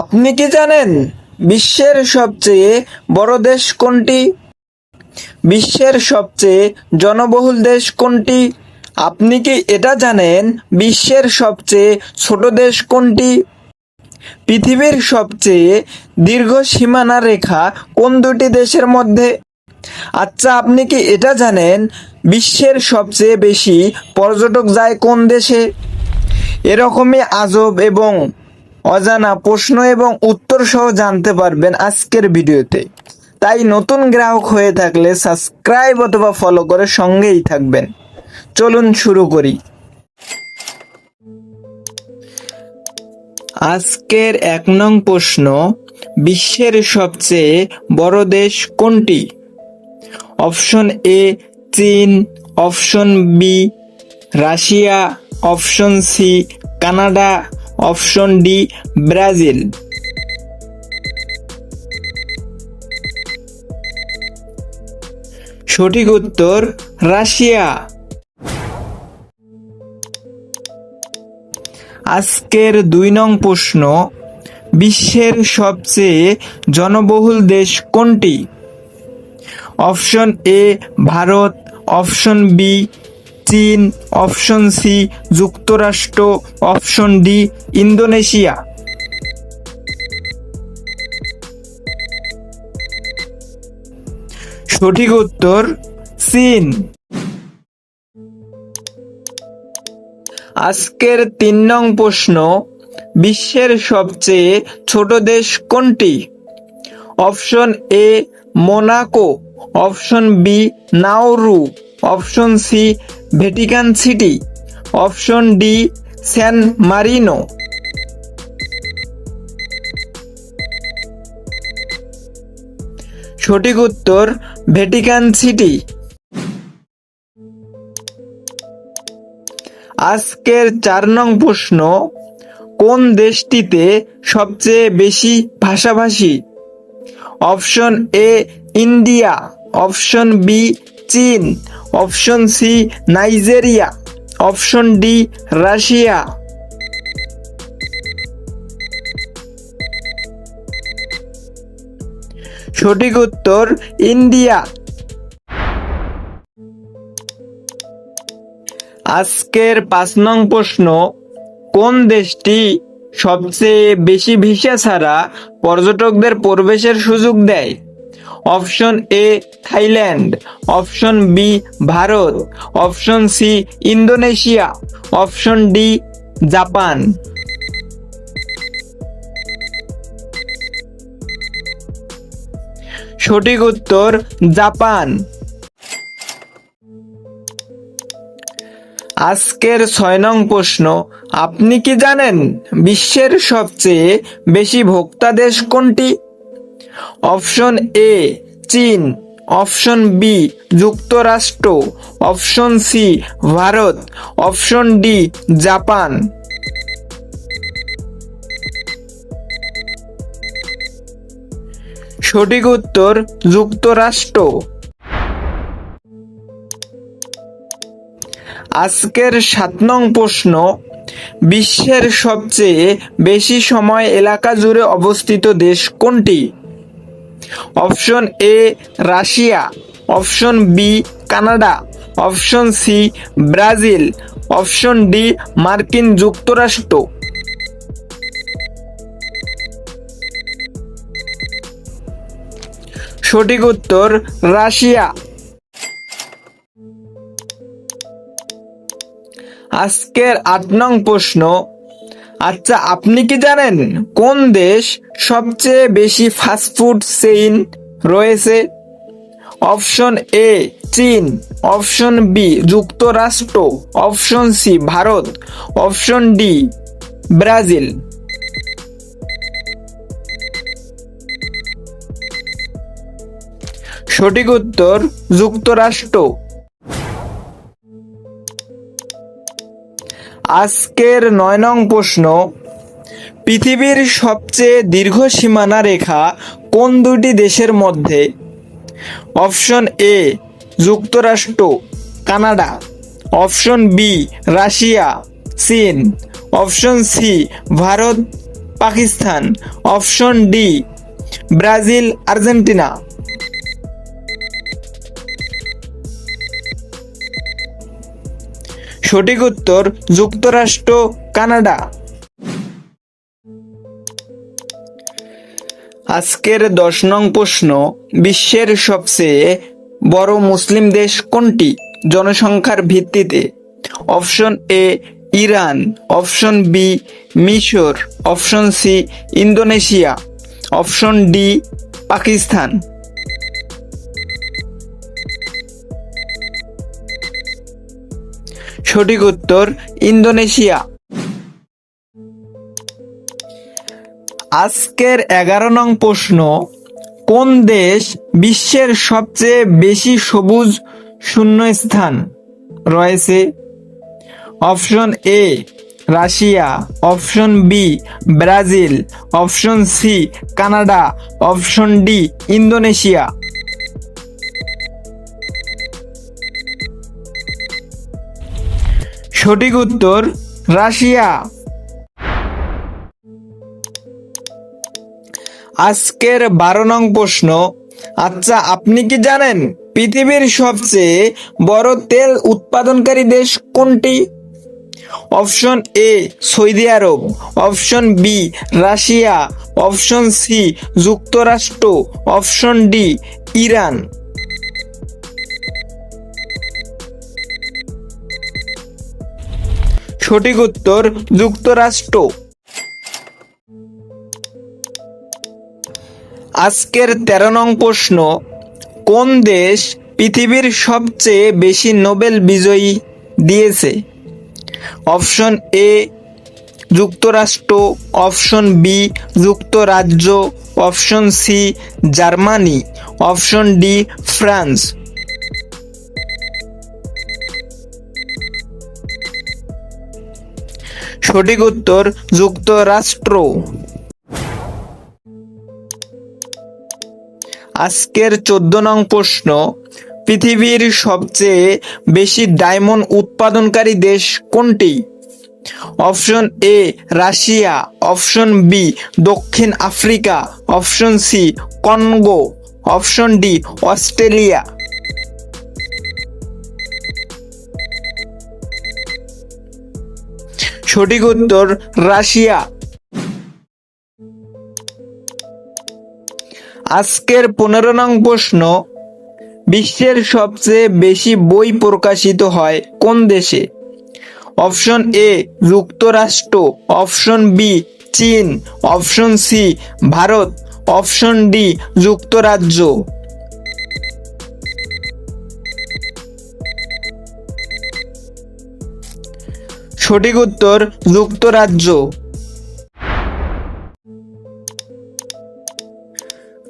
আপনি কি জানেন বিশ্বের সবচেয়ে বড় দেশ কোনটি? বিশ্বের সবচেয়ে জনবহুল দেশ কোনটি? আপনি কি এটা জানেন বিশ্বের সবচেয়ে ছোট দেশ কোনটি? পৃথিবীর সবচেয়ে দীর্ঘ সীমানা রেখা কোন দুটি দেশের মধ্যে? আচ্ছা আপনি কি এটা জানেন বিশ্বের সবচেয়ে বেশি পর্যটক যায় কোন দেশে? এরকমই আজব এবং অজানা প্রশ্ন এবং উত্তর সহ জানতে পারবেন আজকের ভিডিওতে। তাই নতুন গ্রাহক হয়ে থাকলে সাবস্ক্রাইব অথবা ফলো করে সঙ্গেই থাকবেন। চলুন শুরু করি। আজকের এক নং প্রশ্ন, বিশ্বের সবচেয়ে বড় দেশ কোনটি? অপশন এ, চীন, option B, Russia, option C, Canada option D, Brazil. সঠিক উত্তর, রাশিয়া। আজকের দুই নং প্রশ্ন, বিশ্বের সবচেয়ে জনবহুল দেশ কোনটি? Option A, Bharat. Option B চীন, অপশন সি, যুক্তরাষ্ট্র, অপশন ডি, ইন্দোনেশিয়া। সঠিক উত্তর, চীন। আজকের তিন নং প্রশ্ন, বিশ্বের সবচেয়ে ছোট দেশ কোনটি? Option A, Monaco, option B Nauru option C Vatican city option D San Marino সঠিক উত্তর ভ্যাটিকান সিটি আজকের চার নং প্রশ্ন, কোন দেশটিতে সবচেয়ে বেশি ভাষাভাষী? Option A India option B চীন। Option C Nigeria option D Russia সঠিক উত্তর, ইন্ডিয়া। আজকের পাঁচ নং প্রশ্ন, কোন দেশটি সবচেয়ে বেশি ভিসা ছাড়া পর্যটকদের প্রবেশের সুযোগ দেয়? Option A Thailand, option B Bharat, option C Indonesia, option D Japan. সঠিক উত্তর জাপান। আজকের ছয় নং প্রশ্ন, আপনি কি জানেন বিশ্বের সবচেয়ে বেশি ভোক্তা দেশ কোনটি? অপশন এ, চীন। অপশন বি, যুক্তরাষ্ট্র। Option C, Bharat. Option D, Japan. সঠিক উত্তর, যুক্তরাষ্ট্র। আজকের সাত নং প্রশ্ন, বিশ্বের সবচেয়ে বেশি সময় এলাকা জুড়ে অবস্থিত দেশ কোনটি? Option A Russia option B Canada option C Brazil option D মার্কিন যুক্তরাষ্ট্র সঠিক উত্তর, রাশিয়া। আজকের আট নং প্রশ্ন আচ্ছা আপনি কি জানেন কোন দেশ সবচেয়ে বেশি ফাস্টফুড চেইন রয়েছে? অপশন এ, চীন। অপশন বি, যুক্তরাষ্ট্র। Option C, Bharat. Option D, Brazil. সঠিক উত্তর, যুক্তরাষ্ট্র। আজকের নয় নং প্রশ্ন, পৃথিবীর সবচেয়ে দীর্ঘ সীমানা রেখা কোন দুটি দেশের মধ্যে? অপশন এ, যুক্তরাষ্ট্র, কানাডা। অপশন বি, রাশিয়া, চীন। Option C, Bharat, Pakistan. Option D, Brazil, Argentina. সঠিক উত্তর যুক্তরাষ্ট্র, কানাডা। আজকের দশ নং প্রশ্ন, বিশ্বের সবচেয়ে বড় মুসলিম দেশ কোনটি? জনসংখ্যার ভিত্তিতে। Option A, Iran. Option B, মিশর। Option C, Indonesia. Option D, Pakistan. সঠিক উত্তর ইন্দোনেশিয়া। আজকের এগারো নং প্রশ্ন, কোন দেশ বিশ্বের সবচেয়ে বেশি সবুজ শূন্যস্থান? রয়েছে option A, Russia, option B, Brazil, option C, Canada, option D, Indonesia. সঠিক উত্তর, রাশিয়া। আজকের বারো নং প্রশ্ন। আচ্ছা আপনি কি জানেন পৃথিবীর সবচেয়ে বড় তেল উৎপাদনকারী দেশ কোনটি? Option A, Saudi Arab. Option B, Russia. Option C, যুক্তরাষ্ট্র। Option D, Iran. সঠিক উত্তর যুক্তরাষ্ট্র। আজকের তেরো নং প্রশ্ন, কোন দেশ পৃথিবীর সবচেয়ে বেশি নোবেল বিজয়ী দিয়েছে? অপশন এ, যুক্তরাষ্ট্র, অপশন বি, যুক্তরাজ্য, option C, Germany, option D, France. সঠিক উত্তর যুক্তরাষ্ট্র। আজকের চোদ্দ নং প্রশ্ন, পৃথিবীর সবচেয়ে বেশি ডায়মন্ড উৎপাদনকারী দেশ কোনটি? Option A, Russia. Option B, দক্ষিণ Africa. Option C, Congo. Option D, Australia. সঠিক উত্তর রাশিয়া। আজকের পনেরো নং প্রশ্ন, বিশ্বের সবচেয়ে বেশি বই প্রকাশিত হয় কোন দেশে? অপশন এ, যুক্তরাষ্ট্র। অপশন বি, চীন। Option C, Bharat. Option D, যুক্তরাজ্য। সঠিক উত্তর যুক্তরাজ্য।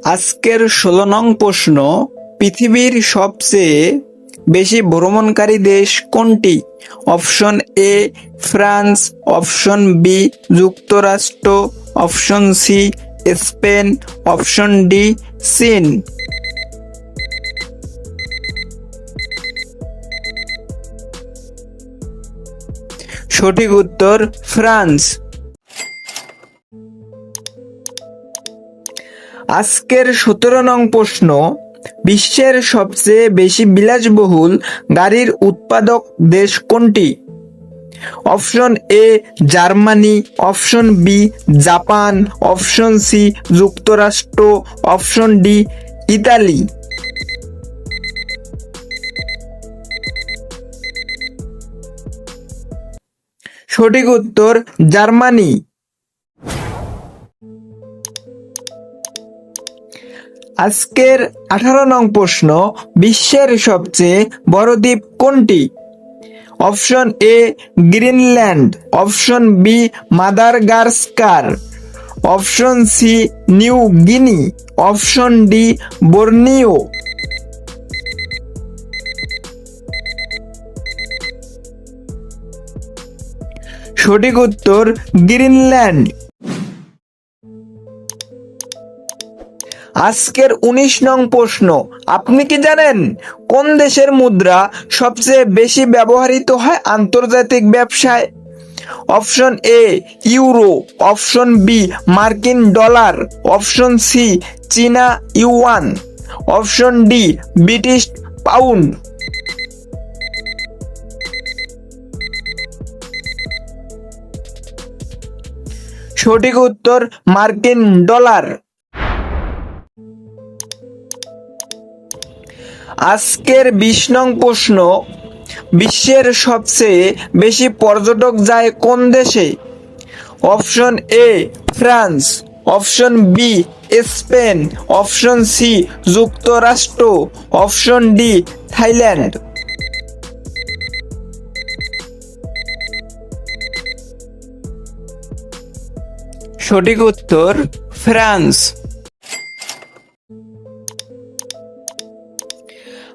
আজকের ষোলো নং প্রশ্ন, পৃথিবীর সবচেয়ে বেশি ভ্রমণকারী দেশ কোনটি? Option A, France. Option B, যুক্তরাষ্ট্র। Option C, Spain. Option D, চীন। সঠিক উত্তর, ফ্রান্স। আজকের সতেরো নং প্রশ্ন, বিশ্বের সবচেয়ে বেশি বিলাসবহুল গাড়ির উৎপাদক দেশ কোনটি? Option A, Germany, option B, Japan, option C, যুক্তরাষ্ট্র, অপশন ডি, ইতালি। সঠিক উত্তর জার্মানি। আজকের আঠারো নং প্রশ্ন, বিশ্বের সবচেয়ে বড় দ্বীপ কোনটি? Option A, Greenland. Option B, Madagascar. Option C, New Guinea. Option D, Borneo. সঠিক উত্তর গ্রিনল্যান্ড। আজকের উনিশ নং প্রশ্ন, আপনি কি জানেন কোন দেশের মুদ্রা সবচেয়ে বেশি ব্যবহৃত হয় আন্তর্জাতিক ব্যবসায়? Option A, euro. Option B, মার্কিন ডলার। অপশন সি, চীনা yuan. Option D, British pound. সঠিক উত্তর মার্কিন ডলার। আজকের বিশ নং প্রশ্ন, বিশ্বের সবচেয়ে বেশি পর্যটক যায় কোন দেশে? Option A, France. Option B, Spain. Option C, যুক্তরাষ্ট্র। Option D, Thailand. সঠিক উত্তর ফ্রান্স।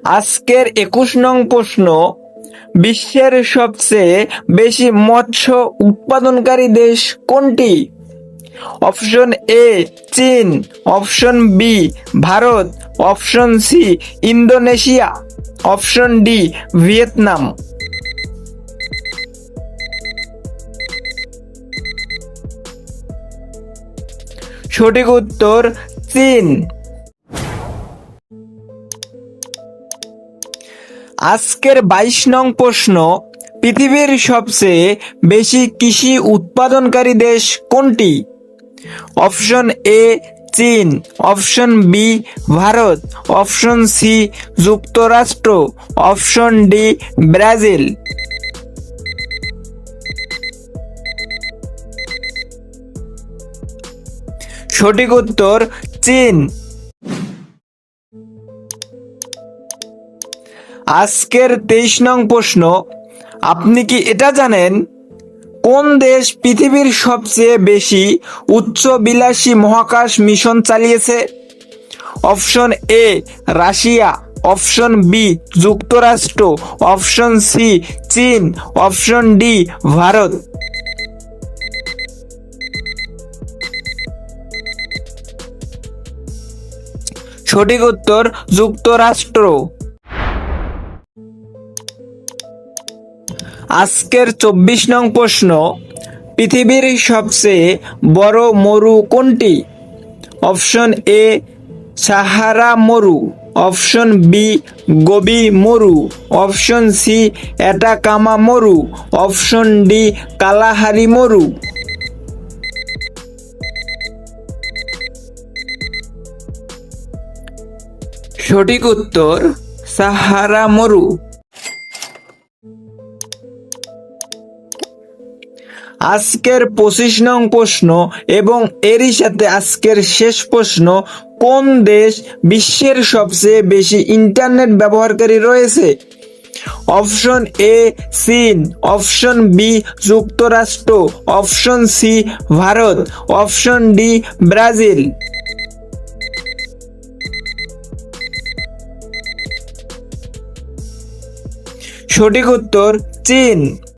আজকের একুশ নং প্রশ্ন, বিশ্বের সবচেয়ে বেশি মৎস্য উৎপাদনকারী দেশ কোনটি? অপশন এ, চীন। Option B, Bharat. Option C, Indonesia. Option D, Vietnam. সঠিক উত্তর চীন। আজকের বাইশ নং প্রশ্ন, পৃথিবীর সবচেয়ে বেশি কৃষি উৎপাদনকারী দেশ কোনটি? অপশন এ, চীন। Option B, Bharat. Option C, যুক্তরাষ্ট্র। Option D, Brazil. সঠিক উত্তর চীন। আজকের তেইশ নং প্রশ্ন, আপনি কি এটা জানেন? কোন দেশ পৃথিবীর সবচেয়ে বেশি উচ্চ বিলাসী মহাকাশ মিশন চালিয়েছে? Option A, Russia. Option B, যুক্তরাষ্ট্র। অপশন সি, চীন। Option D, Bharat. সঠিক উত্তর যুক্তরাষ্ট্র। আজকের চব্বিশ নং প্রশ্ন, পৃথিবীর সবচেয়ে বড় মরু কোনটি? অপশন এ, সাহারা মরু। অপশন বি, গোবি মরু। অপশন সি এটাকামা মরু। অপশন ডি, কালাহারি মরু। সঠিক উত্তর, সাহারা মরু। আজকের পঁচিশ নং প্রশ্ন এবং এরই সাথে আজকের শেষ প্রশ্ন, কোন দেশ বিশ্বের সবচেয়ে বেশি ইন্টারনেট ব্যবহারকারী রয়েছে? অপশন এ, চীন। অপশন বি, যুক্তরাষ্ট্র। Option C, Bharat. Option D, Brazil. সঠিক উত্তর চীন।